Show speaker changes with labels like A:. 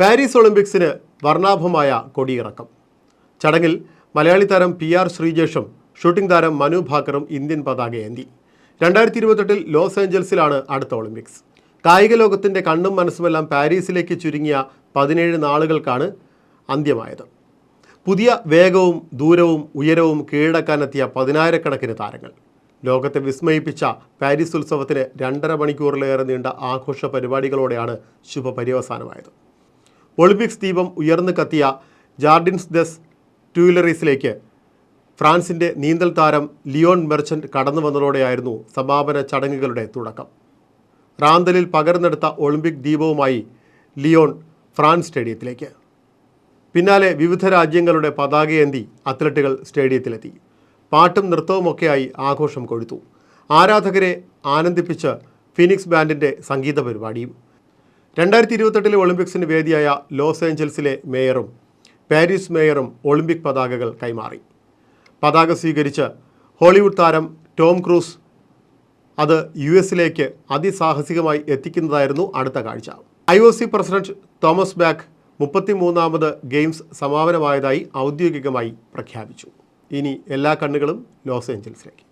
A: Paris ഒളിമ്പിക്സിന് വർണാഭമായ കൊടിയിറക്കം. ചടങ്ങിൽ മലയാളി താരം P R ശ്രീജേഷും shooting താരം മനു ഭാക്കറും ഇന്ത്യൻ പതാക ഏന്തി രണ്ടായിരത്തി ഇരുപത്തെട്ടിൽ ലോസ് ഏഞ്ചൽസിലാണ് അടുത്ത ഒളിമ്പിക്സ്. കായിക ലോകത്തിന്റെ കണ്ണും മനസ്സുമെല്ലാം പാരീസിലേക്ക് ചുരുങ്ങിയ പതിനേഴ് നാളുകൾക്കാണ് അന്ത്യമായത്. പുതിയ വേഗവും ദൂരവും ഉയരവും കീഴടക്കാനെത്തിയ പതിനായിരക്കണക്കിന് താരങ്ങൾ. ലോകത്തെ വിസ്മയിപ്പിച്ച പാരീസ് ഉത്സവത്തിന് രണ്ടര മണിക്കൂറിലേറെ നീണ്ട ആഘോഷ പരിപാടികളോടെയാണ് ശുഭപര്യവസാനമായത്. ഒളിമ്പിക്സ് ദീപം ഉയർന്നു കത്തിയ ജാർഡിൻസ് ദസ് ട്യൂലറീസിലേക്ക് ഫ്രാൻസിന്റെ നീന്തൽ താരം ലിയോൺ മെർച്ചന്റ് കടന്നു വന്നതോടെയായിരുന്നു സമാപന ചടങ്ങുകളുടെ തുടക്കം. റാന്തലിൽ പകർന്നെടുത്ത ഒളിമ്പിക് ദീപവുമായി ലിയോൺ ഫ്രാൻസ് സ്റ്റേഡിയത്തിലേക്ക്. പിന്നാലെ വിവിധ രാജ്യങ്ങളുടെ പതാകയേന്തി അത്ലറ്റുകൾ സ്റ്റേഡിയത്തിലെത്തി. പാട്ടും നൃത്തവുമൊക്കെയായി ആഘോഷം കൊഴുത്തു. ആരാധകരെ ആനന്ദിപ്പിച്ച് ഫിനിക്സ് ബാൻഡിന്റെ സംഗീത പരിപാടിയും രണ്ടായിരത്തി ഇരുപത്തെട്ടിലെ ഒളിമ്പിക്സിന് വേദിയായ ലോസ് ഏഞ്ചൽസിലെ മേയറും പാരീസ് മേയറും ഒളിമ്പിക് പതാകകൾ കൈമാറി. പതാക സ്വീകരിച്ച് ഹോളിവുഡ് താരം ടോം ക്രൂസ് അത് യു എസിലേക്ക് അതിസാഹസികമായി എത്തിക്കുന്നതായിരുന്നു അടുത്ത കാഴ്ച. I O C president Thomas Bach മുപ്പത്തിമൂന്നാമത് games സമാപനമായതായി ഔദ്യോഗികമായി പ്രഖ്യാപിച്ചു. ഇനി എല്ലാ കണ്ണുകളും ലോസ് ഏഞ്ചൽസിലേക്ക്.